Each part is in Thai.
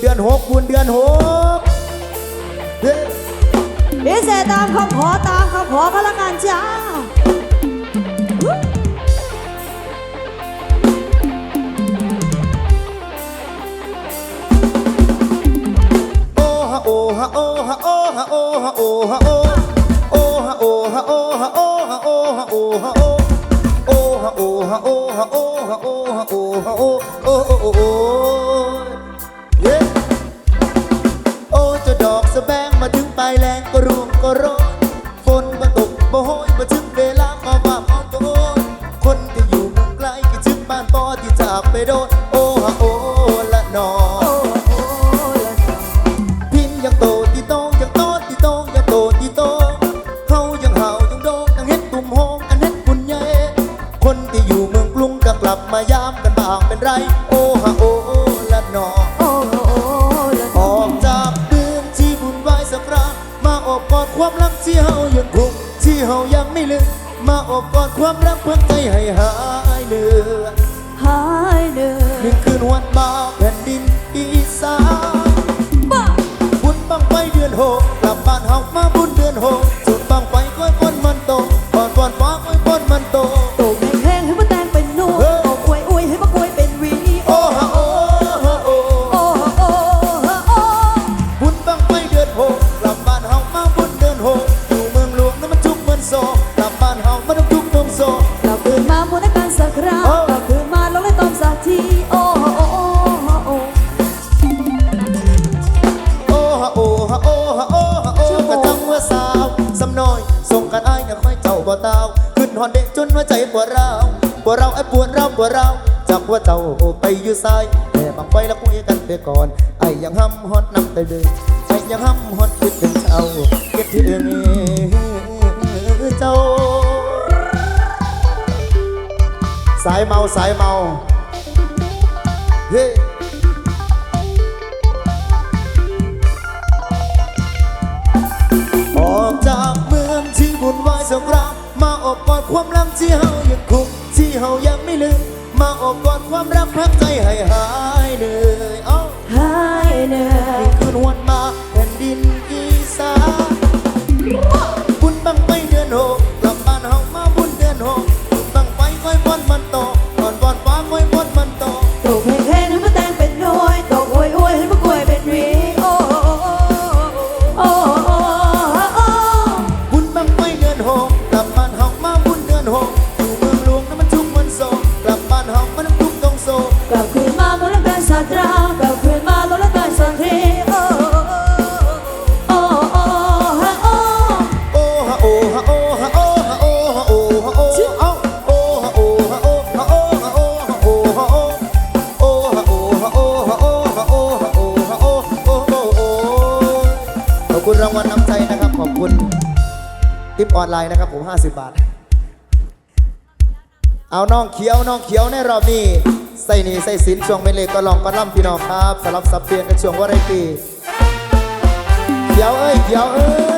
เดือนหกบุญเดือนหกเฮ้พิเศษตามคำขอตามคำขอก็แล้วกันจ้าโอฮะโอฮะโอฮะโอฮะโอฮะโอฮะโอโอฮะโอฮะโอฮะโอฮะโอฮะโอฮะโอโอฮะโอฮะโอฮะโอฮะโอฮะโอฮะโอโอโอโอโอะแบงมาถึงปลายแรงก็ร่วงก็ร้อนฝนมาตกบ่โหยมาถึงเวลาก็ว่าเอาตัวคนที่อยู่เมืองไกลก็ถึงบ้านปอที่จากไปโดนโอ้ฮะโอละนอน ความรักเพื่อใจให้หาายเมาสายเมาเฮ้ออกจากเมืองที่บุญวายสงครามมาอบกอดความรักที่เฮายังคงที่เฮายังไม่ลืมมาอบกอดความรักพักใจให้หายเหนื่อยเอ้าหายเหนื่อยคืนวันมาแผ่นดินอีสานบุญบังไฟเดือนหก ดไลน์นะครับผม50 บาท เอาน้องเขียวน้องเขียวในรอบนี้ใส่หนีใส่สินช่วงเป็นเลขก็ลองก็ล่ำพี่น้องครับสำหรับสับเปลี่ยนกันช่วงวาไรตีเขียวเอ้ยเขียวเอ้ย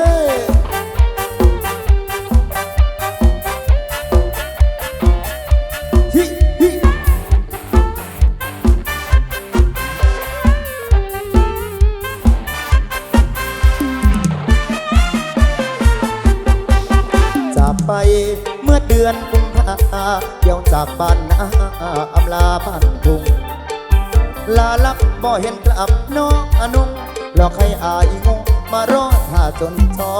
ไปเมื่อเดือนกุมภาเดี่ยวจากบ้านนาอำลาบ้านทุ่งลาลับบ่เห็นกลับน้องอนุงหลอกให้อายงงมารอท่าจนทอ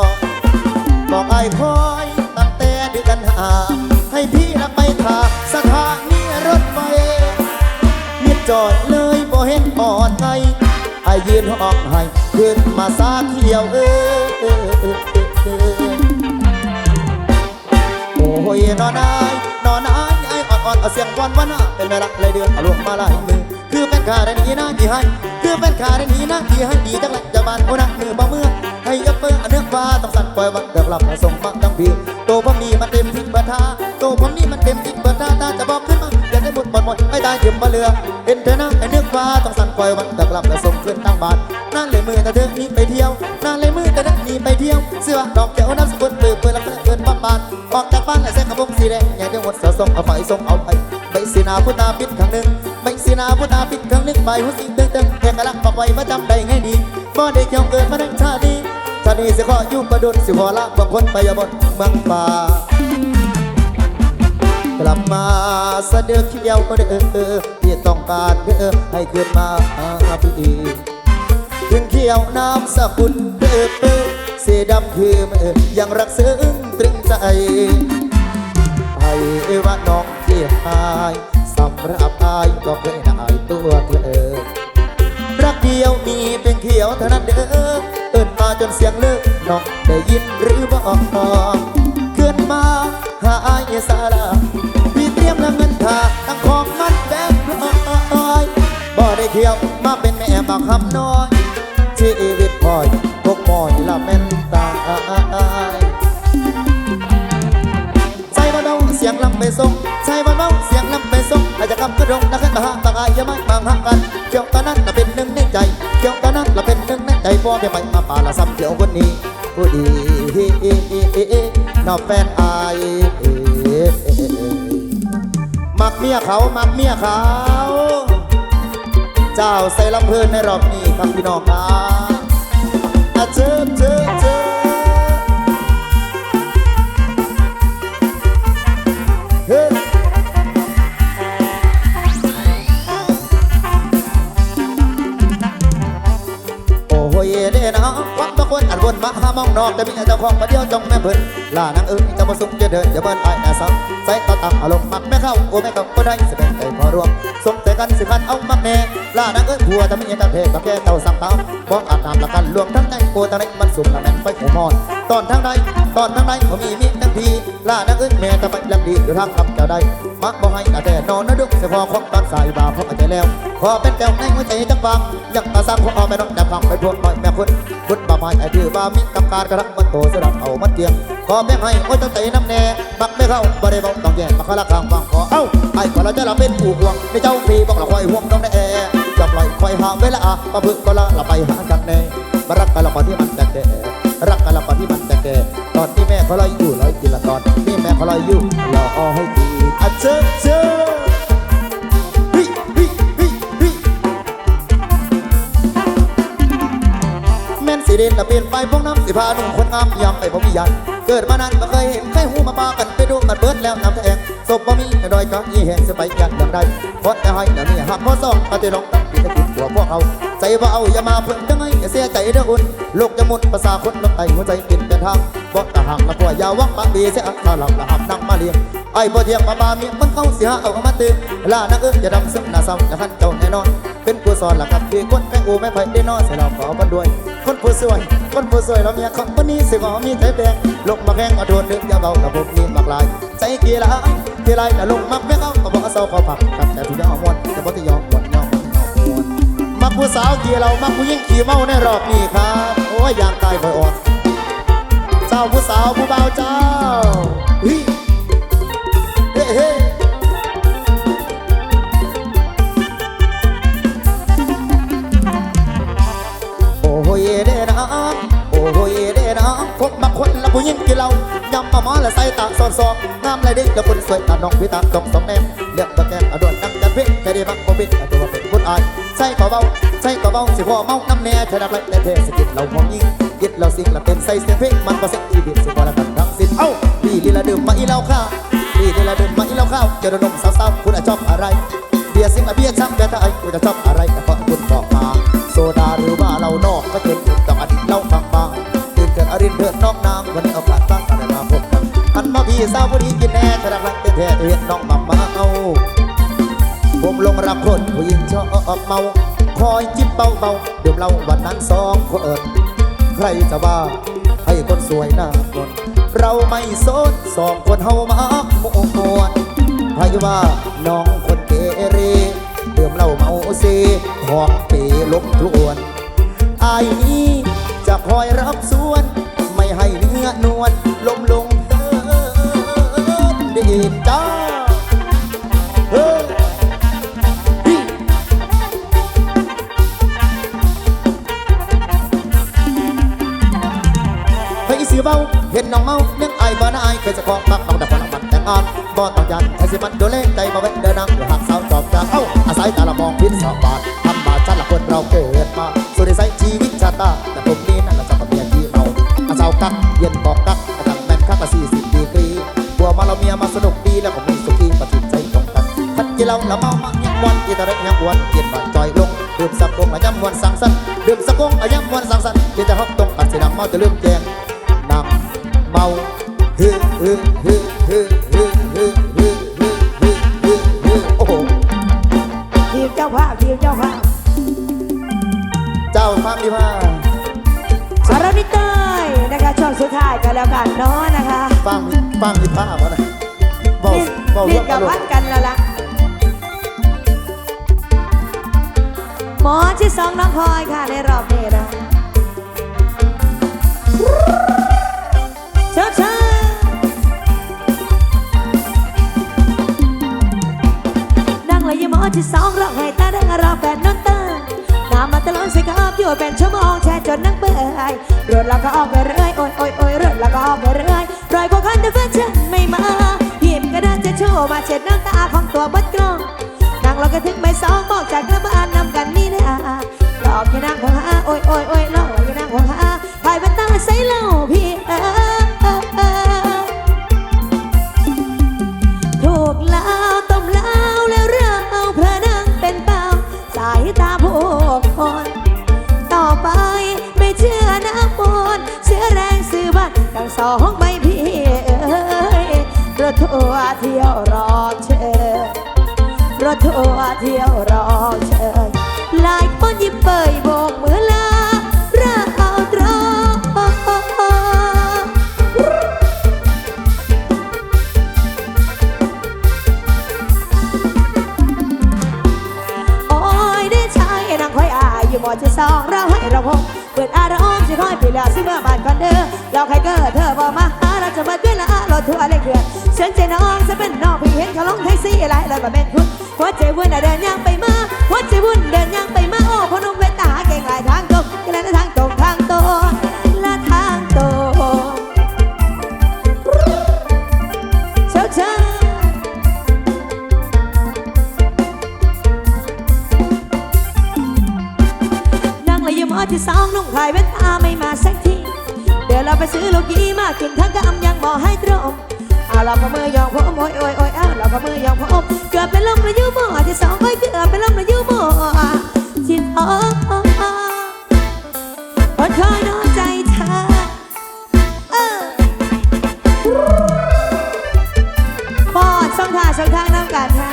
บอกไอ้คอยตั้งแต่เดือนหาให้พี่ละไปทาสถานีรถไฟมิดจอดเลยบ่เห็นปอดไงไอ้ยืนหองให้ขึ้นมาซาเขียวเออเออ เสียงวันวันน่ะเป็นแม่รักเลยเดือนเอาลวงมาลายมือคือเป็นขาได้ดีนะดีให้ คือเป็นขาได้ดีนะดีให้ดีจังเลยจะบานโอ้นะมือบ่เมื่อให้ยับเปิ้ลเนื้อฟ้าต้องสั่นปล่อยวันเดือบหลับมาส่งมาทั้งปีโตผมนี่มันเต็มทิศเบิดทาโตผมนี่มันเต็มทิศเบิดทาตาจะบอกขึ้นมาอย่าได้หมดหมดหมดไอ้ตายืมมาเรือเห็นเธอนะไอ้เนื้อฟ้าต้องสั่นปล่อยวันเดือบหลับมาส่งขึ้นตั้งบานนั่นเลยมือแต่เธอนี่ไปเที่ยวนั่นเลยมือแต่เธอนี่ไปเที่ยว เสื้อดอกเขียวน้ำสกุลเปิดเปิดแล้ว เกินบ้านออกจากบ้านและเส้นขบงสีแดงอย่าได้หมดเสือส่งเอาไฟส่งเอาไปใบสีนาพุตาปิดข้างหนึ่งใบสีนาพุทธาปิดครื่องนึกใบหัวสิ่งเตึงตึงเอกลักษณ์บอกไว้มาจำได้ไงดีบ่ได้เกี่ยวเกิดมาดังชาตินี้ชาตินี้สิขออยู่ประดุษสิขอละบางคนไปยบนเมืองป่ากลับมาเสด็จเที่ยวก็เด้อที่ต้องการเด้อให้คืนมาหาพี่ถึงเขียวน้ำสกุลเด้อ เสีดำคือมือยังรักซึ้งตรึงใจให้ว่าน้องที่หายสำหรับอายก็เคยได้ตัวเธอรักเดียวมีเป็นเขียวเท่านั้นเด้อเอิ้นมาจนเสียงเลิกน้องได้ยินหรือบ่เกินมาหาอายสาราพี่เตรียมแล้วเงินค่าตั้งของมันแบบร้อยบ่ได้เที่ยวมาเป็นแม่มาคำน้อยาตางอาบางหักกันเกี่ยวตอนนั้นละเป็นหนึ่งในใจเกี่ยวตอนนั้นละเป็นหนึ่งในใจพ่อไปไปมาป่าละซ้ำเกี่ยวคนนี้ผู้ดีนอกแฟนอายมักเมียเขามักเมียเขาเจ้าใส่ลำเพลินในรอบนี้ครับพี่น้องครับอาเจอเจอามองนอกแต่มีเจ้าของมาเดียวจงแม่เพิ่นลานางเอ้ยจะมาสุกจะเดินจะเบิ้นไอ้แน่ซ้ำใส่ตาตั้งอารมณ์มักแม่เข้าโอ้แม่กับก็ได้สิเป็นใจพอรวมสมแต่กันสิคันเอามักแน่ลานางเอ้ยผัวจะมีกันเทกับแกเต่าสังเตาบอกอาบน้ำละกันรวมทั้งในโอ้ทั้งในมันสุ่มละแม่นไฟหูมอน ตอนทางใดตอนทางใดผมมีมีทั้งทีลานางเอ้ยแม่จะไปลำดีอยู่ทางคำเจ้าใดมักบ่ให้อาแต่นอนนะดุกเสียพอของตอนสายบาพออาจจะแล้ว พอเป็นแก้วในหัวใจจังฟังยังตาสร้างของเอาไปน้องแต่ฟังไปพวกน้อยแม่คุณคุณบ่ไม่ไอ้ดื้อบ่มีกับการกระทำมันโตสลับเอามันเกียงขอแบ่งให้โอ้ยตั้งใจน้ำแน่มักไม่เข้าบ่ได้บอกต้องแย่มาขลักข้างฟังขอเอ้าไอ้คนเราจะเราเป็นผู้ห่วงในเจ้าพี่บอกเราคอยห่วงน้องในแอร์จะปล่อยคอยหามเวลามาพึ่งก็ละเราไปหากันแน่มารักกันละก่อนที่มันจะแก่ รักกันละก่อนที่มันจะแก่ตอนที่แม่เขาลอยอยู่ลอยกินละตอนที่แม่เขาลอยอยู่รอเอาให้ดีอะเจอเจอฮิฮิฮิฮิแมนสีเด่นละเปลี่ยนไปพวกน้ำสิพาหนุ่มคนงามยำไปบ่มียัน เกิดมานานบ่เคยเห็นใครหูมาปากันไปดูมันเบิดแล้วน้ำแทงศพบ่มี ดอยก็อีแหงสไปยันอย่างใดเพราะแต่ให้เดี๋ยวนี้หักพ่อซองปฏิลองตั้งปีตะกินหัวพวกเอาใจบ่าเอาอย่ามาเพิ่งจังไงเสียใจเด้ออุ่นโลกจะหมุนภาษาคนลงไตหัวใจปินเป็นทางบ่ตะหักละพวอยาวังปากดีเสียถ้าหลับละหับนั่งมาเลี้ยงไอ้บ่เทียงมาบาเมียมันเข้าเสียเอามาตื่นลานักเอ้ยอย่าดำซึมหน้าซ้ำอย่าขันเจ้าแน่นอน เป็นผู้สอนหลักครับคือคนแม่กูแม่ไผ่ได้นอนใส่เราขอบันด้วย คนผู้สวย คนผู้สวยเราเมียเขาคนนี้สิงอมีใจแดงลงมาแข่งเอาโดนเลือกยาเบากับผมมีมากลาย ใจกียร์ ทีไรแต่ลงมักแม่เขาก็บอกเศร้าเขาผักกับแต่ทุกย่างมวนแต่บ่ที่ยอมปวนยอมวนมักผู้สาวขี่เรามักผู้ยิ่งขี่เมาในรอบนี้ครับ โอ้ยยางตายคอยอ่อนเจ้าผู้สาวผู้เบาเจ้า ตาตรงสองแนมเลือกตะแกงอดวนนั่งกันพิษแค่ดีบังบ่ปิดตัวเป็นคนอายใส่ก็เบาใส่ก็เบาสิพ่อเมาน้ำแน่ชนะไรแต่เทสกิดเรามองยิงกิดเราสิ่งละเป็นใส่เสียงเพลงมันก็เซ็กชีวิตสิพ่อละกันทั้งสิ้นเอ้าพี่ลีละดื่มมาอีเหล้าข้าวพี่นี่ละเดินมมาอีเล่าข้าวเจอหนุ่มสาวๆคุณอะชอบอะไรเบียร์ซิงอะเบียร์ช้ำเบียร์ไทยคุณจะชอบอะไรแต่พอคุณบอกมาโซดาหรือว่าเรานอกก็เกินคุณต้องอดีตเล่าฟังบางตื่นเกิดอรินเดือดน้องนางวันนี้โอกาสตั้งกันได้มาพบกันหันมาพี่สาวผู้ดี แน่ชนะรักแท้ๆเห็นน้องมามาเอาผมลงรักคนผู้หญิงชอบเมา คอยจิ้บเบาเบาๆดื่มเหล้าวันนั้นสองคนใครจะว่าให้คนสวยหน้าคนเราไม่สนสองคนเฮามาโมมวนใครว่าน้องคนเกเรดื่มเหล้าเมาเซของเปลบทวนอายนี้จะคอยรับส่วน ไม่ให้เนื้อนวลลมลง เดินเดินจ้าเฮ้ยไปอีเสือเบาเห็นน้องเมาเลี้ยงไอ้บ้านไอ้เคยจะขอปักเอาแต่คนละมันแต่งงานบ่ต้องยันใช้สิมันดูเล่ใจมาเวทเดินนั่งหรือหักสาวจอบจาเอ้าอาศัยตาละมองพิษสอบาททำบาปฉันละคนเราเกิดมาสุดในสายชีวิตชาตาแต่ผมนี้นั่นละจะมาเมียที่เราอาสาวกักเย็นบอกกักกระดังแม่นคักละสี่สิบ มาเราเมียมาสนุกดีแล้วก็มีสุขีประทิใจตรงกันทัดกินเราละเมามายังวันกินอะไรยังวันเกียนมาจอยลงดื่มสักกงอายังวันสังสรรค์ดื่มสักกงอายังวันสังสรรค์กินแต่ฮอกตรงกันสีดำเมาจะลืมแจงนำเมา ฟังฟังดีผ้าวะนะเบาลิ้นเบาลิ้เรื่นองกับตลพักดกันแล้วล่ะหมอที่สองน้องพลอยค่ะในรอบนี้นะ ใสิครับอยู่เป็นชั่วโมงแช่จนนั่งเบื่อเรือนแล้วก็ออกไปเรื่อยโอ้ยโอ้ยโอ้ยเรือนแล้วก็ออกไปเรื่อยรอยกว่าคันแต่แฟนฉันไม่มาหยิบกระดาษจะโชว์มาเช็ดน้ำตาของตัวบัดกล้องนั่งเราก็ถึงใบสองบอกจากกระบานนำกันนี่นะหลอกแค่นั่งหัวหาโอ้ยโอ้ยโอ้ยหลอก เที่ยวรอเชยหลายคนยิ้มเปยโบกมือลาเราตรอโอ้ยได้ใช้นางคอยอายอยู่หมอที่สองเราให้เราพงเปิดอารมณ์สิคอยปีแล้วสิเมื่อบ้านก่อนเด้อเราใครเกิดเธอบอกมาหาเราจะมาด้วยละรถทัวร์เลยเกินฉันใจน้องจะเป็นน้องพี่เห็นเขาลงแท็กซี่อะไรแล้วมาเป็นคุณ ใจวุ่นเดินย่างไปมาหัวใจวุ่นเดินย่างไปมาโอ้พนุ่มเวตาเก่งหลายทางตรงกันแล้วทางตรงทางตรงและทางตรงเช้าเช้านั่งเลยยืมอที่สองนุ่งขายเวตาไม่มาสักทีเดี๋ยวเราไปซื้อโลกีมากินทั้งกำยังบอกให้ตรง เอาเราพมือยองผมโอยโอยโอยเอาเราพมือยองผมเกือบเป็นลมระยุหมอที่สองเอ้ยเกือบเป็นลมระยุหมอที่ท้องคนคอยนอนใจเธอเออปอดช่องทางช่องทางน้ำกันค่ะ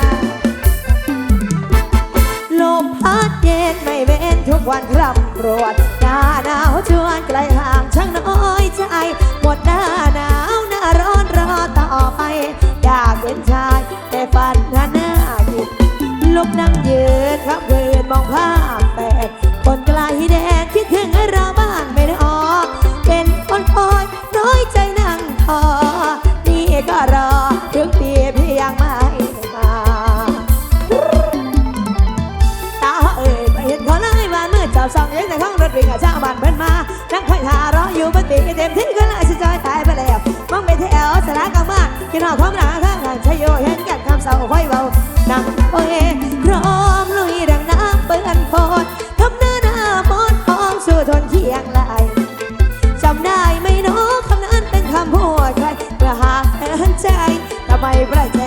ลมพัดเย็นไม่เว้นทุกวันครับรวดหน้าหนาวชวนไกลห่างช่างน้อยใจหมดหน้าหนาวันหน้าหน้ากินลุกนั่งยืนครับคืนมองภาพแปดคนไกลแดนคิดถึงเราบ้างไม่ได้ออกเป็นคนคอยน้อยใจนั่งทอนี่ก็รอถึงปีพี่ยังไม่มาตาเอ่ยไปเห็นเขาไล่มาเมื่อจับสองยังแต่ข้องรถวิ่งกับชาวบ้านเพิ่นมานั่งคอยทารออยู่บนปีเต็มที่ก็เลยสิจอยตายไปแล้ ลางบ้านกินหอท้องหนาข้างหลังชายโยเห็นกันคำเศร้าค่อยเบานังโอเอพร้อมลุยดังน้ำเปื้อนโพดทำหน้าหน้ามอนทองสู่ทนเคียงไหลจำได้ไหมน้องคำนั้นเป็นคำพูดใครเพื่อหาแทนใจทำไมประใจ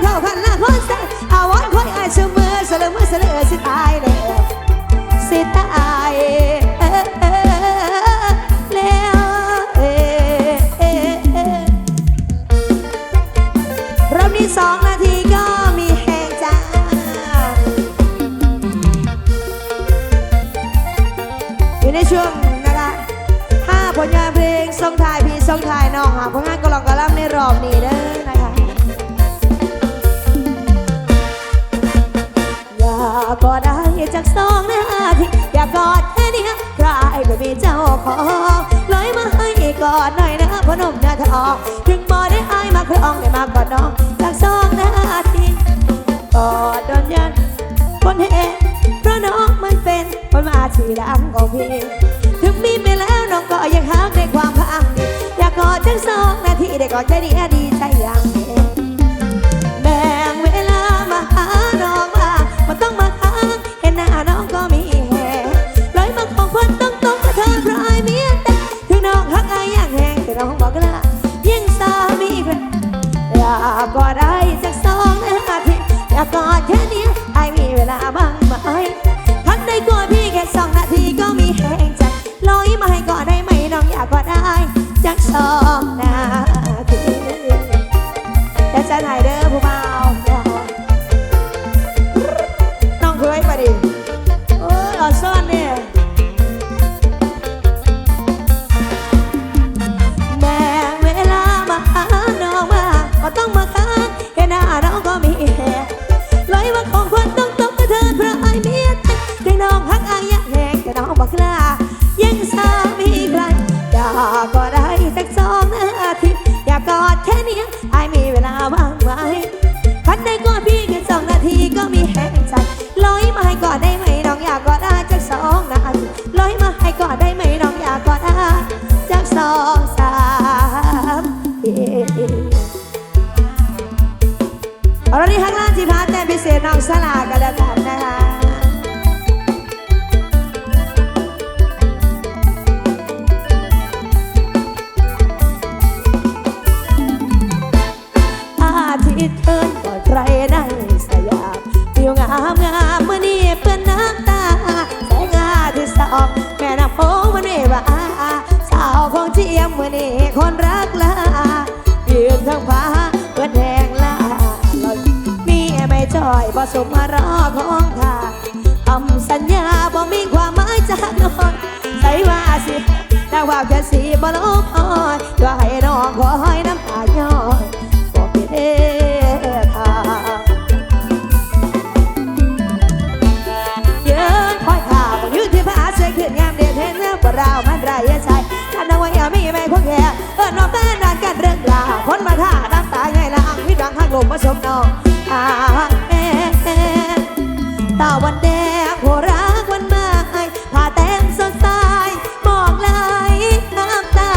跳看那托三 จังสองนาทีเด็กอดแค่นี้ดีใจอย่าง ข้างล่างที่พาแต่พิเศษน้องสลากันแล้วกันนะคะอาทิตย์เอินก่อนใครในสยามวิวงามงามเมื่อนี้เปื้อนน้ำตาแสงอาทิตย์สองแม่น้ำโพมันไม่ว่าสาวของเจียมเมื่อนี้คนรักลา ไม่จอยผสมมารอของทาคำสัญญาบ่มีความหมายจากน้องใส่ว่าสินางว่าแค่สีบ่ลบอ้อยก็ให้น้องขอให้น้ำตาย้อยบอกเป็นเอทางเยอะคอยข่าวอยู่ที่พระอาเสียขึ้นงามเดียดเห็นเนื้อปลาวมันไรยะใจกันเอาไว้อย่ามีไม่ควงแค่เออนอกแต่นานกันเรื่องราวคนมาท่าน้ำตาไงละอังพิดหวังหักลมมาชมน้องอาแม่ ตาวันแดงหัวรักวันใหม่ผ้าแต้มสดใสบอกลยน้ำตา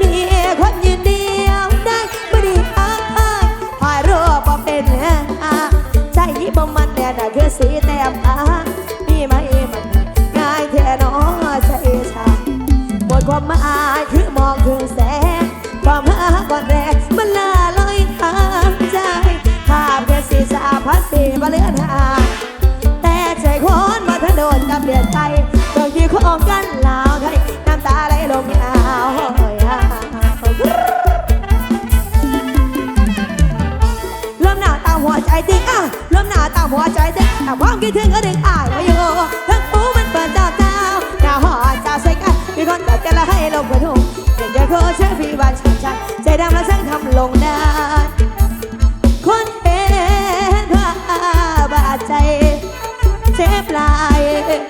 มีคนยืนเดียวได้ไม่ได้อ้ายถ่ายรูปบ่เป็นอาใจบ่มันแน่น่ะคือสีแต้มอามีไหมมันง่ายแท้น้อใจชาหมดความหมายคือมองถึงแสงความหาก่อนแรกมันลาลอยทางใจภาพแค่สีสาพัสสีมาเลือนหาง ใจคนมาถนนกับเปลี่ยนใจบางที่ของกันลาวไทยน้ำตาไหลลงยาวเริ่มหนาตามหัวใจจริงอะเริ่มหนาตามหัวใจจริงแต่ความคิดถึงก็ดึงอายมาอยู่ทั้งปูมันเปิดจ้าเจ้าหน้าหอเจ้าใส่กันมีคนตัดกันแล้วให้ลงกระทุ่งเด็กจะโคเชื่อฟีวันชันชันใจดำแล้วช่างทำลงด้คน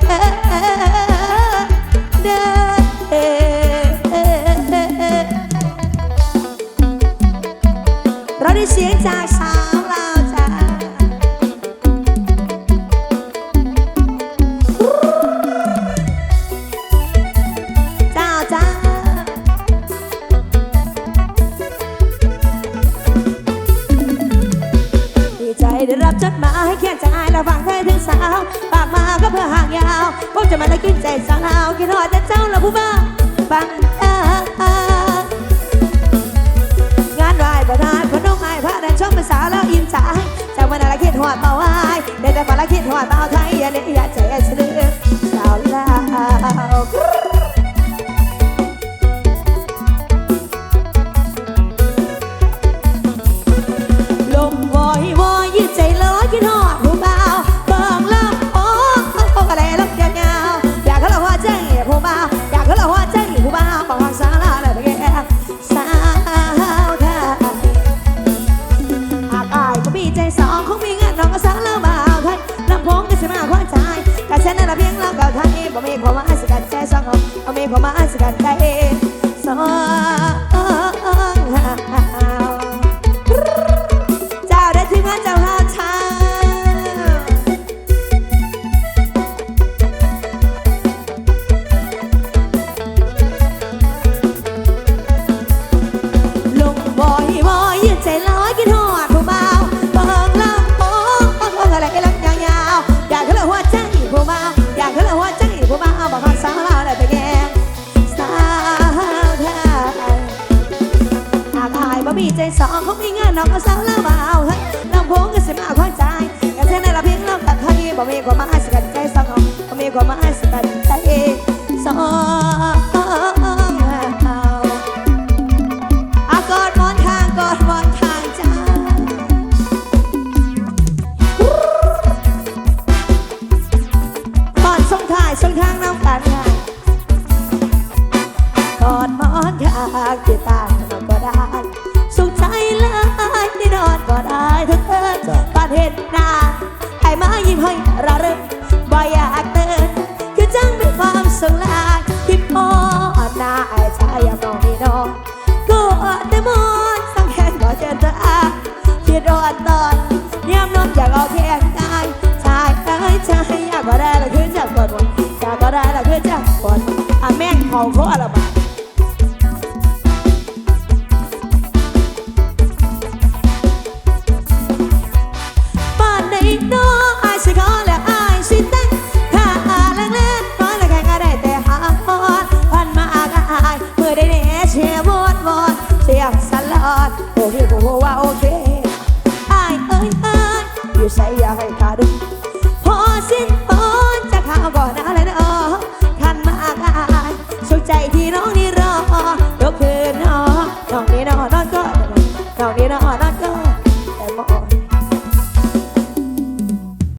Yeah. ว้เดี๋ยวแต่ฝันละคิดหอดเบาไทยอย่าเลี้ยอย่าใจอย่าเสือส หน้าวาชายกระเนนั้นละเพียงเราเก่าไทยบ่มีความหมายสกัดใจสองเอามีความหมายสกัดใจ ดังก่อนอาแม่งเขาเขอะไรบ้าง